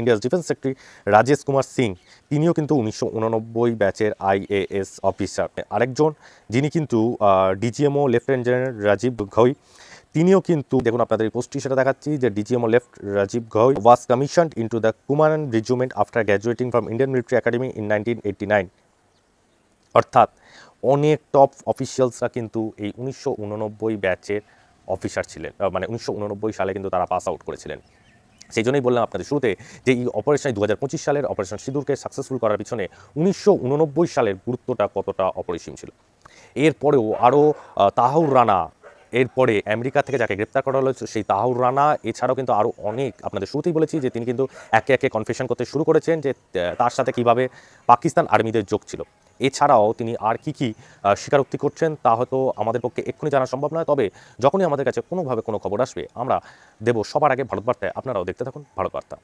India's defence secretary Rajesh Kumar Singh, তিনিও কিন্তু উনিশশো উননব্বই ব্যাচের আইএএস অফিসার। আরেকজন, যিনি কিন্তু DGMO lieutenant general Rajiv Ghai. তিনিও কিন্তু, দেখুন আপনাদের পোস্টটি সেটা দেখাচ্ছি যে DGMO left Rajiv Ghai was commissioned into the Kumaon regiment after graduating from Indian Military Academy in অর্থাৎ, অনেক টপ অফিসিয়ালসরা কিন্তু এই উনিশশো উননব্বই ব্যাচের অফিসার ছিলেন। মানে উনিশশো উননব্বই সালে কিন্তু তারা পাস আউট করেছিলেন। সেই জন্যই বললাম আপনাদের শুরুতে যে এই অপারেশন দু সালের অপারেশন সিঁদুরকে সাকসেসফুল করার পিছনে উনিশশো উননব্বই সালের গুরুত্বটা কতটা অপরিসীম ছিল? এরপরেও আরও তাহাউর রানা, এরপরে আমেরিকা থেকে যাকে গ্রেপ্তার করা হলো সেই তাহাউর রানা, এছাড়াও কিন্তু আরও অনেক, আপনাদের শুরুতেই বলেছি যে তিনি কিন্তু একে একে কনফেশন করতে শুরু করেছেন যে তার সাথে কীভাবে পাকিস্তান আর্মিদের যোগ ছিল। এছাড়াও তিনি আর কি কি স্বীকারোক্তি করছেন তা হয়তো আমাদের পক্ষে এক্ষুনি জানা সম্ভব নয়। তবে যখনই আমাদের কাছে কোনোভাবে কোনো খবর আসবে, আমরা দেব সবার আগে ভারত বার্তায় আপনারাও দেখতে থাকুন ভারত বার্তা